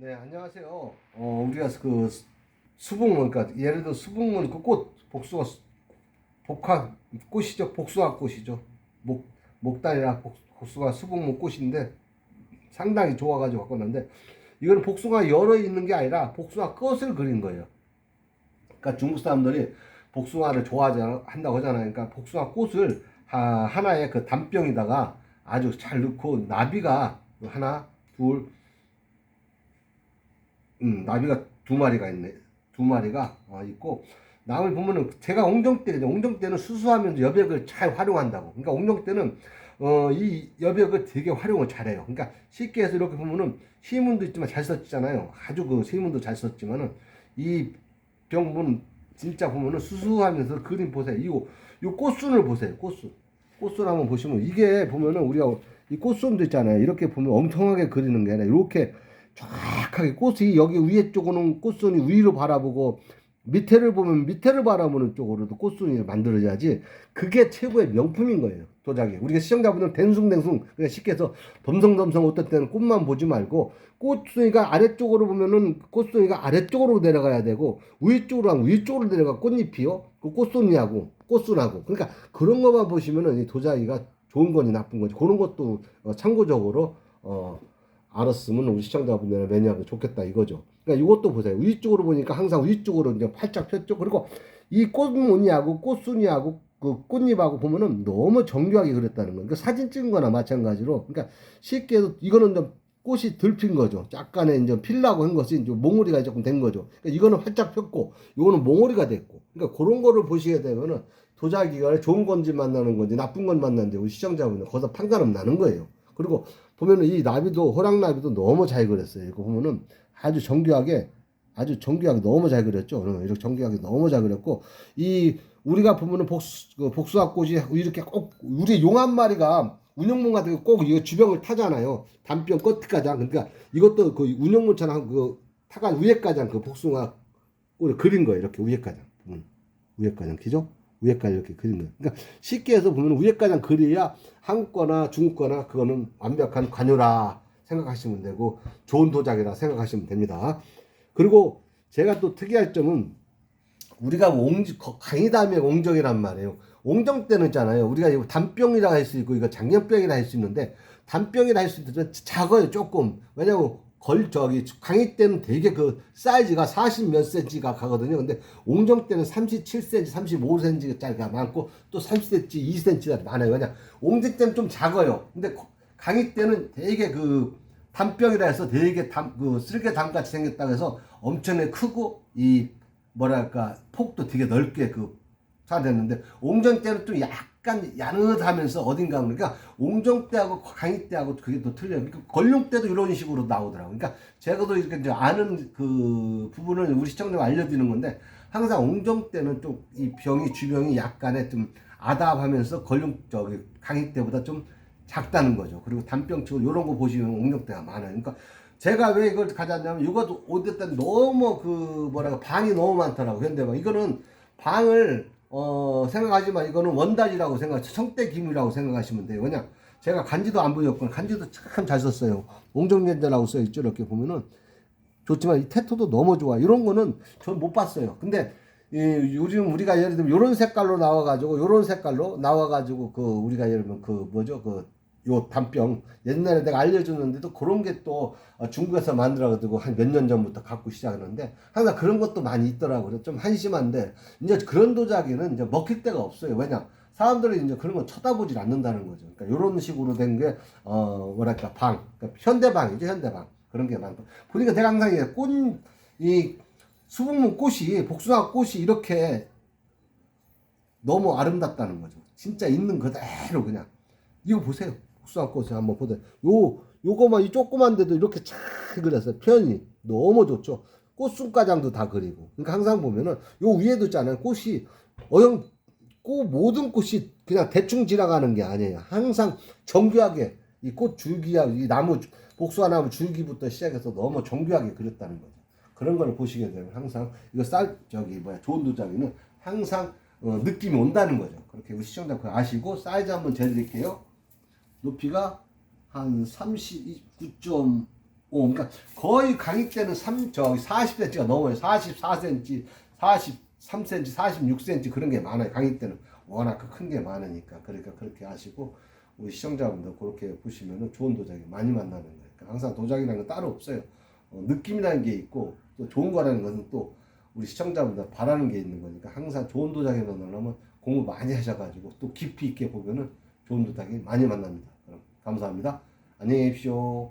네, 안녕하세요. 어, 우리가 그 수- 수북문, 그러니까 예를 들어 수북문 그 꽃, 복숭아, 수- 복화 꽃이죠. 복숭아 꽃이죠. 목, 목달이라 복, 복숭아 수북문 꽃인데 상당히 좋아가지고 왔는데 이거는 복숭아 열어 있는 게 아니라 복숭아 꽃을 그린 거예요. 그러니까 중국 사람들이 복숭아를 좋아하지 한다고 하잖아요. 그러니까 복숭아 꽃을 하, 하나의 그 단병에다가 아주 잘 넣고 나비가 하나, 둘, 음, 나비가 두 마리가 있네. 두 마리가 어, 있고 남을 보면은 제가 옹정대거든요. 옹정대는 수수하면서 여백을 잘 활용한다고. 그러니까 옹정대는 어, 이 여백을 되게 활용을 잘해요. 그러니까 쉽게 해서 이렇게 보면은 시문도 있지만 잘 썼잖아요. 아주 그 시문도 잘 썼지만은 이 병문 진짜 보면은 수수하면서 그림 보세요. 이거 이 꽃순을 보세요. 꽃순. 꽃순 한번 보시면 이게 보면은 우리가 이 꽃순도 있잖아요. 이렇게 보면 엉성하게 그리는 게 아니라 이렇게 정확하게 꽃이 여기 위에 쪽은 꽃순이 위로 바라보고 밑에를 보면 밑에를 바라보는 쪽으로도 꽃순이 만들어야지 그게 최고의 명품인 거예요 도자기 우리가 시청자분들 댄숭댄숭 그냥 쉽게 해서 덤성덤성 어떨 때는 꽃만 보지 말고 꽃순이가 아래쪽으로 보면은 꽃순이가 아래쪽으로 내려가야 되고 위쪽으로 하면 위쪽으로 내려가 꽃잎이요 그 꽃순이하고 꽃순하고. 그러니까 그런 것만 보시면은 이 도자기가 좋은 건지 나쁜 건지 그런 것도 어, 참고적으로 어 알았으면 우리 시청자분들의 매니아가 좋겠다 이거죠. 그러니까 이것도 보세요. 위쪽으로 보니까 항상 위쪽으로 이제 활짝 폈죠. 그리고 이 꽃무늬하고 꽃순이하고 그 꽃잎하고 보면은 너무 정교하게 그렸다는 거예요. 그러니까 사진 찍은 거나 마찬가지로. 그러니까 쉽게 해서 이거는 좀 꽃이 덜핀 거죠. 약간의 이제 필라고 한 것이 이제 몽우리가 조금 된 거죠. 그러니까 이거는 활짝 폈고, 이거는 몽우리가 됐고. 그러니까 그런 거를 보시게 되면은 도자기가 좋은 건지 만나는 건지 나쁜 건 만나는지 우리 시청자분들 거기서 판가름 나는 거예요. 그리고 보면은 이 나비도 호랑나비도 너무 잘 그렸어요. 이거 보면은 아주 정교하게 아주 정교하게 너무 잘 그렸죠. 어, 이렇게 정교하게 너무 잘 그렸고 이 우리가 보면은 복수 그 복수아 꽃이 이렇게 꼭 우리 용 한 마리가 운영문 같은 거 꼭 이거 주병을 타잖아요. 단병 끝까지 그러니까 이것도 그 운영문처럼 그 타가 위에까지 그 복숭아 꼴을 그린 거예요. 이렇게 위에까지 보면 위에까지 기죠? 위에까지 이렇게 거예요. 그러니까 쉽게 해서 보면 위에까지 그려야 한국 거나 중국 거나 그거는 완벽한 관여라 생각하시면 되고 좋은 도자기라 생각하시면 됩니다. 그리고 제가 또 특이할 점은 우리가 옹 강의다 하면 옹정이란 말이에요. 옹정 때는 있잖아요. 우리가 이거 단병이라 할 수 있고 이거 장년병이라 할 수 있는데 단병이라 할 수 있는데 작아요 조금. 왜냐면 걸 저기 강의 때는 되게 그 사이즈가 40 몇 센치가 가거든요. 근데 옹정 때는 37cm, 35cm짜리가 많고 또 30cm, 2cm가 많아요. 왜냐 옹정 때는 좀 작아요. 근데 강의 때는 되게 그 단병이라 해서 되게 담, 그 쓸개 담같이 생겼다고 해서 엄청나게 크고 이 뭐랄까 폭도 되게 넓게 그 사됐는데 옹정 때는 좀 약 간 야릇하면서 어딘가 그러니까 옹정 때하고 강의 때하고 그게 또 틀려요. 그러니까 걸룡 때도 이런 식으로 나오더라고. 그러니까 제가도 이렇게 이제 아는 그 부분을 우리 시청자가 알려드리는 건데 항상 옹정 때는 좀 이 병이 주병이 약간의 좀 아답하면서 걸룡 저기 강의 때보다 좀 작다는 거죠. 그리고 단병치고 이런 거 보시면 옹정 때가 많아요. 그러니까 제가 왜 이걸 가져왔냐면 이것도 어쨌든 너무 그 뭐랄까 방이 너무 많더라고 현대방 이거는 방을 어 생각하지만 이거는 원단이라고 생각 청대김이라고 생각하시면 돼요. 왜냐 제가 간지도 안 보였고 간지도 참 잘 썼어요. 옹정연대라고 써있죠. 이렇게 보면은. 좋지만 이 테토도 너무 좋아. 이런 거는 전 못 봤어요. 근데 이 요즘 우리가 예를 들면 이런 색깔로 나와가지고 이런 색깔로 나와가지고 그 우리가 예를 들면 그 뭐죠? 그 요 단병 옛날에 내가 알려줬는데도 그런 게 또 중국에서 만들어가지고 한 몇 년 전부터 갖고 시작하는데 항상 그런 것도 많이 있더라고요. 좀 한심한데 이제 그런 도자기는 이제 먹힐 데가 없어요. 왜냐 사람들이 이제 그런 거 쳐다보질 않는다는 거죠. 그러니까 이런 식으로 된 게 어 뭐랄까 방 그러니까 현대방이죠 현대방 그런 게 많고 보니까 내가 항상 이게 꽃이 수북문 꽃이 복숭아 꽃이 이렇게 너무 아름답다는 거죠. 진짜 있는 그대로 그냥 이거 보세요. 복숭아꽃을 한번 보세요. 요 요거만 이 조그만데도 이렇게 잘 그렸어요. 편이 너무 좋죠. 꽃순가장도 다 그리고. 그러니까 항상 보면은 요 위에도 있잖아요. 꽃이 어영 꽃 모든 꽃이 그냥 대충 지나가는 게 아니에요. 항상 정교하게 이 꽃 줄기야 이 나무 복숭아 나무 줄기부터 시작해서 너무 정교하게 그렸다는 거죠. 그런 걸 보시게 되면 항상 이거 쌀 저기 뭐야 좋은 도자기는 항상 어, 느낌이 온다는 거죠. 그렇게 우리 시청자분 아시고 사이즈 한번 재드릴게요. 높이가 한 39점 오, 그러니까 거의 강의 때는 3, 저기 40cm가 넘어요. 44cm, 43cm, 46cm 그런 게 많아요. 강의 때는 워낙 큰 게 많으니까 그러니까 그렇게 하시고 우리 시청자분들 그렇게 보시면은 좋은 도자기 많이 만나는 거예요. 그러니까 항상 도자기라는 건 따로 없어요. 어, 느낌이라는 게 있고 또 좋은 거라는 것은 또 우리 시청자분들 바라는 게 있는 거니까 항상 좋은 도자기 만나려면 공부 많이 하셔가지고 또 깊이 있게 보면은 좋은 도자기 많이 만납니다. 감사합니다. 안녕히 계십시오.